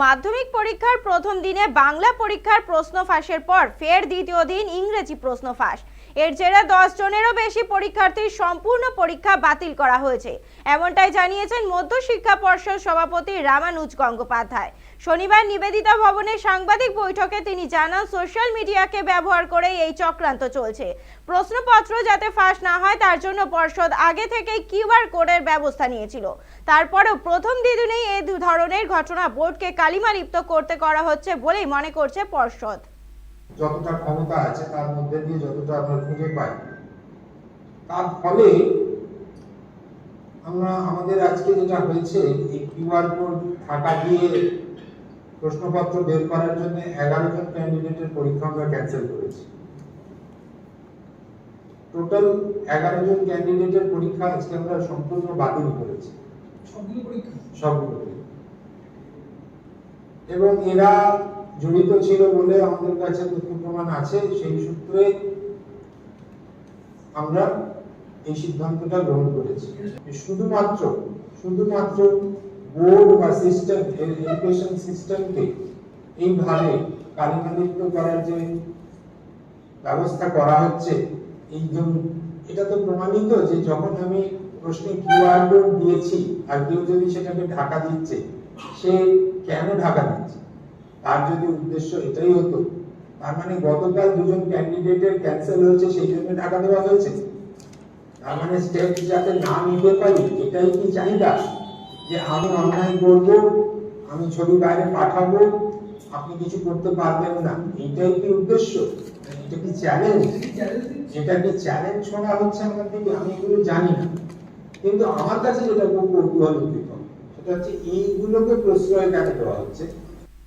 মাধ্যমিক পরীক্ষার প্রথম দিনে বাংলা পরীক্ষার প্রশ্ন ফাঁসের পর ফের দ্বিতীয় দিন ইংরেজি প্রশ্ন ফাঁস। এর জেরে দশ জনেরও বেশি পরীক্ষার্থীর সম্পূর্ণ পরীক্ষা বাতিল করা হয়েছে। এমনটাই জানিয়েছেন মধ্য শিক্ষা পর্ষদ সভাপতি রামানুজ গঙ্গোপাধ্যায়। শনিবার নিবেদিতা ভবনে সাংবাদিক বৈঠকে তিনি জানান, সোশ্যাল মিডিয়াকে ব্যবহার করে এই চক্রান্ত চলছে। প্রশ্নপত্র যাতে ফাঁস না হয়, তার জন্য পর্ষদ আগে থেকেই কিউআর কোডের ব্যবস্থা নিয়েছিল। তারপরেও প্রথম দিনেই এই ধরনের ঘটনা বোর্ডকে কালিমা লিপ্ত করতে করা হচ্ছে বলেই মনে করছে পর্ষদ। যতটা ক্ষমতা আছে তার মধ্যে দিয়ে যতটা আমরা খুঁজে পাই। তার ফলে আমরা আমাদের আজকে যেটা হয়েছে এই কিউআর কোড থাকা দিয়ে প্রশ্নপত্র বের করার জন্য এগারো জন ক্যান্ডিডেটের পরীক্ষা আমরা ক্যান্সেল করেছি। টোটাল এগারো জন ক্যান্ডিডেটের পরীক্ষা আজকে আমরা সম্পূর্ণ বাতিল করেছি। সবগুলো পরীক্ষা? সবগুলোকে এবং এরা জড়িত ছিল বলে আমাদের কাছে তথ্য প্রমাণ আছে, সেই সূত্রে আমরা এই সিদ্ধান্তটা গ্রহণ করেছি। শুধুমাত্র শুধুমাত্র বোর্ড বা সিস্টেম এডুকেশন সিস্টেমকে এইভাবে কালিমালিপ্ত করার যে ব্যবস্থা করা হচ্ছে, এই এটা তো প্রমাণিত যে যখন আমি প্রশ্নে কিউআর কোড দিয়েছি আর কেউ যদি সেটাকে ঢাকা দিচ্ছে, সে কেন ঢাকা দিচ্ছে? তার যদি উদ্দেশ্য এটাই হতো, তার মানে গতকাল দুজন ক্যান্ডিডেটের ক্যান্সেল হয়েছে, সেই জন্য ঢাকা দেওয়া হয়েছে। তার মানে স্টেপ যাতে না নিতে পারি, এটাই কি চাহিদা? যে আমি অন্যায় করব, আমি ছবি বাইরে পাঠাবো, আপনি কিছু করতে পারবেন না। এইটাই কি উদ্দেশ্য? এটা কি চ্যালেঞ্জ যেটা কি চ্যালেঞ্জ ছোড়া হচ্ছে আমার দিকে? আমি এগুলো জানি না। কিন্তু আমার কাছে যেটা খুব কৌতূহল সেটা হচ্ছে এইগুলোকে প্রশ্রয় কেন দেওয়া হচ্ছে?